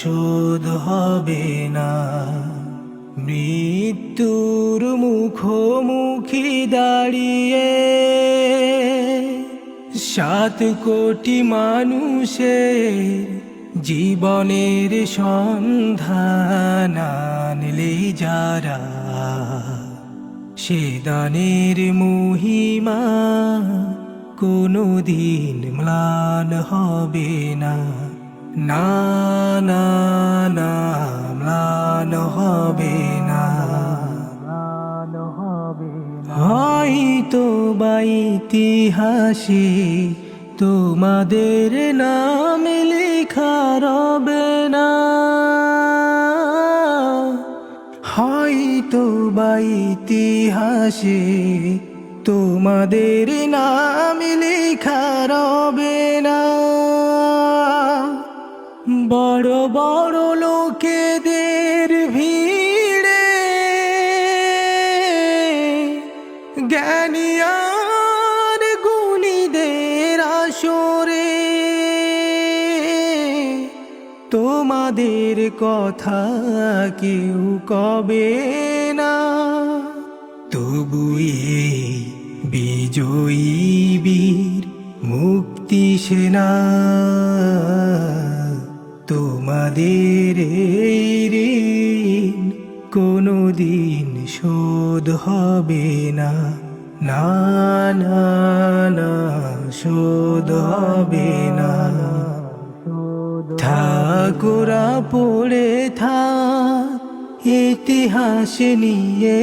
শোধ হবে না। মৃত্যুর মুখোমুখি দাঁড়িয়ে সাত কোটি মানুষের জীবনের সন্ধান যারা সে দানের মহিমা কোনো দিন ম্লান হবে না। না না না ম্লান হবে না। হয়তো বা ইতিহাসে তোমাদের নাম লেখা রবে না। হয়তো বা ইতিহাসে তোমাদের নাম লেখা রবে তোমাদের কথা কেউ কবে না। তবু এই বিজয়ী বীর, মুক্তি সেনা, তোমাদের এই ঋণ কোনোদিন শোধ হবে না। না না শোধ হবে না। ঠাকুরা পড়ে থাক, ইতিহাস নিয়ে।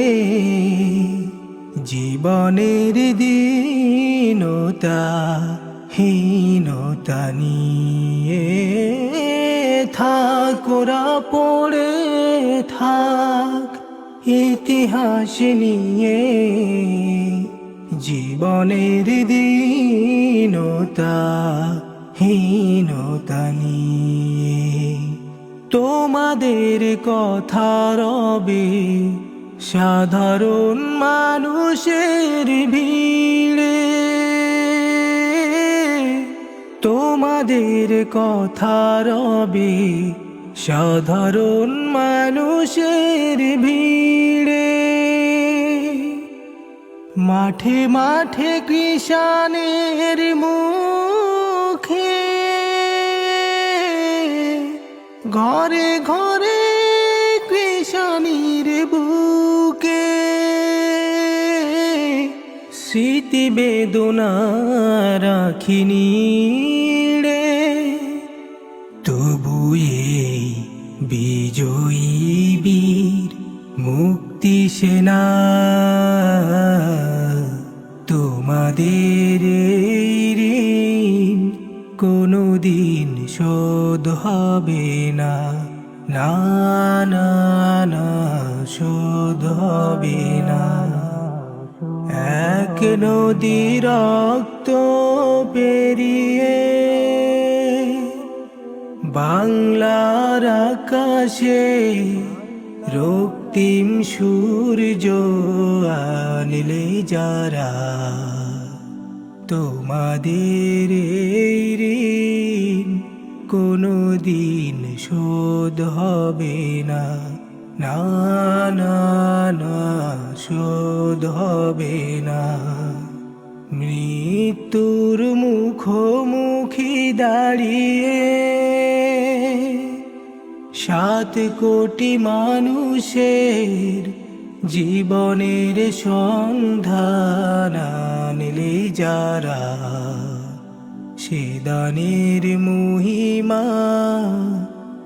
জীবনের দীনতা, হীনতা নিয়ে। থাকুরা পড়ে থাক, ইতিহাস নিয়ে। জীবনের দীনতা হীনতা নিয়ে তোমাদের কথা রবে সাধারণ মানুষের ভিড়ে তোমাদের কথা রবে সাধারণ মানুষের ভিড়ে মাঠে মাঠে কৃষানের মুখে ঘরে ঘরে কৃষানির বুকে স্মৃতি বেদনা রাখিনি রে তবু বিজয়ী বীর মুক্তি সেনা তোমাদের কোনোদিন শোধ হবে না। না না না, শোধ হবে না। এক নদী রক্ত পেরিয়ে বাংলার আকাশে রক্তিম সূর্য আনলে যারা তোমাদের দিন শোধ হবে না। না না না, শোধ হবে না। মৃত্যুর মুখোমুখি দাঁড়িয়ে সাত কোটি মানুষের জীবনের সন্ধান আনলে যারা সে দানের মহিমা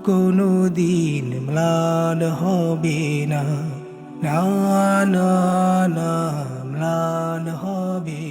কোনো দিন ম্লান হবে না। না না না ম্লান হবে